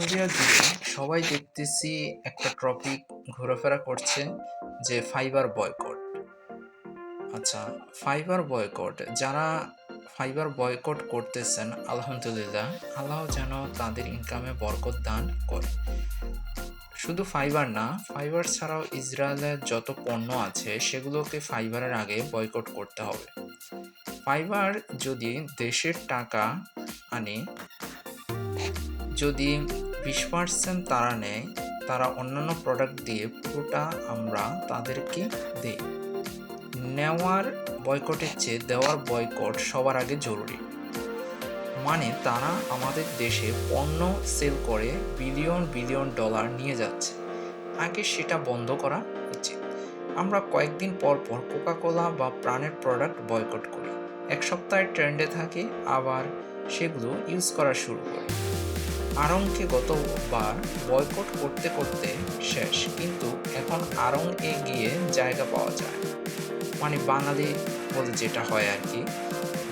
Media জুড়ে সবাই দেখতেছি একটা টপিক ঘোরাফেরা করছে যে ফাইবার বয়কট আচ্ছা ফাইবার বয়কট যারা ফাইবার বয়কট করতেছেন, আলহামদুলিল্লাহ, আল্লাহ যেন তাদের ইনকামে বরকত দান করে। শুধু ফাইবার না ফাইবার ছাড়াও ইসরায়েলের যত পণ্য আছে, সেগুলোকে ফাইবারের আগে বয়কট করতে হবে। ফাইবার যদি দেশের টাকা আনে, যদি বিশ পার্সেন্ট তারা নেয়, তারা অন্যান্য প্রোডাক্ট দিয়ে পুরোটা আমরা তাদেরকে দিই। নেওয়ার বয়কটের চেয়ে দেওয়ার বয়কট সবার আগে জরুরি। মানে তারা আমাদের দেশে পণ্য সেল করে বিলিয়ন বিলিয়ন ডলার নিয়ে যাচ্ছে। আগে সেটা বন্ধ করা উচিত। আমরা কয়েকদিন পর পর কোকাকোলা বা প্রাণের প্রোডাক্ট বয়কট করি। এক সপ্তাহের ট্রেন্ডে থাকে, আবার সেগুলো ইউজ করা শুরু করি। আড়ংকে গতবার বয়কট করতে করতে শেষ, কিন্তু এখন আড়ং এ গিয়ে জায়গা পাওয়া যায়। মানে বাঙালি বলে যেটা হয় আর কি।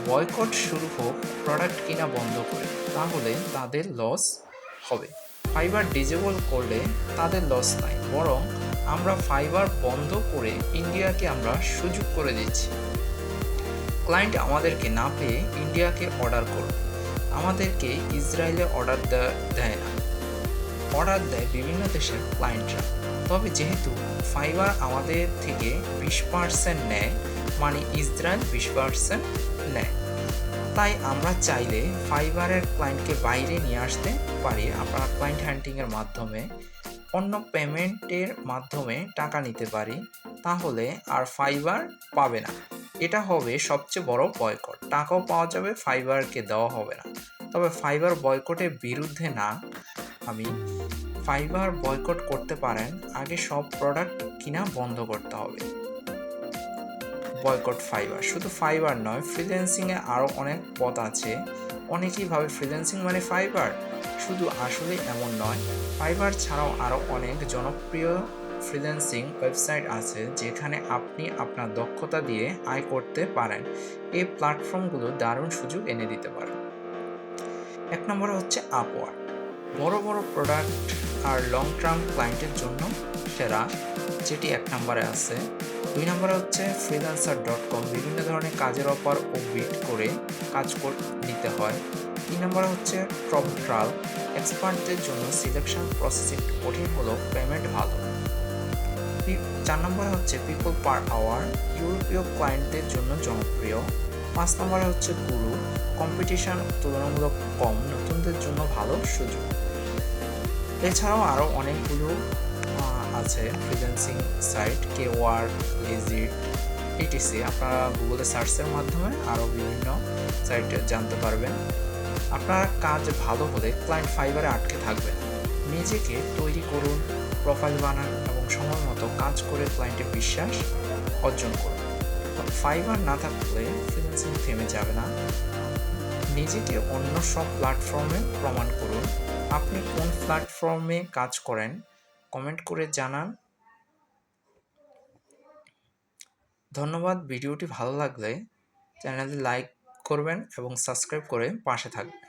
বয়কট শুরু হোক প্রোডাক্ট কিনা বন্ধ করে, তাহলে তাদের লস হবে। ফাইবার ডিজেবল করলে তাদের লস নাই, বরং আমরা ফাইবার বন্ধ করে ইন্ডিয়াকে আমরা সুযোগ করে দিচ্ছি। ক্লায়েন্ট আমাদেরকে না পেয়ে ইন্ডিয়াকে অর্ডার করবে আমাদেরকে ইসরায়েলে অর্ডার দেয় না। অর্ডার দেয় বিভিন্ন দেশের ক্লায়েন্টরা তবে যেহেতু ফাইবার আমাদের থেকে বিশ পার্সেন্ট নেয় মানে ইসরায়েল বিশ পার্সেন্ট নেয়। তাই আমরা চাইলে ফাইবারের ক্লায়েন্টকে বাইরে নিয়ে আসতে পারি। আমরা ক্লায়েন্ট হ্যান্ডিংয়ের মাধ্যমে, অন্য পেমেন্টের মাধ্যমে টাকা নিতে পারি। তাহলে আর ফাইবার পাবে না। এটা হবে সবচেয়ে বড় বয়কট টাকাও পাওয়া যাবে ফাইবারকে দেওয়া হবে না। তবে ফাইবার বয়কটের বিরুদ্ধে না, আমি ফাইবার বয়কট করতে পারেন, আগে সব প্রোডাক্ট কিনা বন্ধ করতে হবে। বয়কট ফাইবার শুধু ফাইবার নয় ফ্রিল্যান্সিংয়ে আরও অনেক পথ আছে। অনেকেই ভাবে ফ্রিল্যান্সিং মানে ফাইবার শুধু আসলে এমন নয় ফাইবার ছাড়াও আরও অনেক জনপ্রিয় ফ্রিল্যান্সিং ওয়েবসাইট আছে যেখানে আপনি আপনার দক্ষতা দিয়ে আয় করতে পারেন। এই প্ল্যাটফর্মগুলো দারুণ সুযোগ এনে দিতে পারে। এক নম্বরে হচ্ছে আপওয়ার্ক বড় বড় প্রোডাক্ট আর লং টার্ম ক্লায়েন্টের জন্য সেরা, যেটি এক নম্বরে আছে। দুই নম্বরে হচ্ছে ফ্রিল্যান্সার ডট কম বিভিন্ন ধরনের কাজের অফার ও বিট করে কাজ নিতে হয়। তিন নম্বরে হচ্ছে ট্রপ ট্রাল এক্সপার্টদের জন্য সিলেকশন প্রসেসিং কঠিন হলেও পেমেন্ট ভালো। চার নম্বরে হচ্ছে পিপল পার আওয়ার ইউরোপীয় ক্লায়েন্টদের জন্য জনপ্রিয়। পাঁচ নম্বরে হচ্ছে গুরু কম্পিটিশন তুলনামূলক কম, নতুনদের জন্য ভালো সুযোগ। এছাড়াও আরও অনেকগুলো আছে ফ্রিল্যান্সিং সাইট কে ওয়ার্ক লেজিট ইটিসি আপনারা গুগলে সার্চের মাধ্যমে আরও বিভিন্ন সাইট জানতে পারবেন। আপনার কাজ ভালো হলে ক্লায়েন্ট ফাইবারে আটকে থাকবেন। নিজেকে তৈরি করুন প্রোফাইল বানান এবং সময় মতো কাজ করে ক্লায়েন্টের বিশ্বাস অর্জন করুন। ফাইবার না থাকলে ফ্রিল্যান্সিং থেমে যাবে না। নিজেকে অন্য সব প্ল্যাটফর্মে প্রমাণ করুন। আপনি কোন প্ল্যাটফর্মে কাজ করেন? কমেন্ট করে জানান। ধন্যবাদ। ভিডিওটি ভালো লাগলে চ্যানেলটি লাইক করবেন এবং সাবস্ক্রাইব করে পাশে থাকবেন।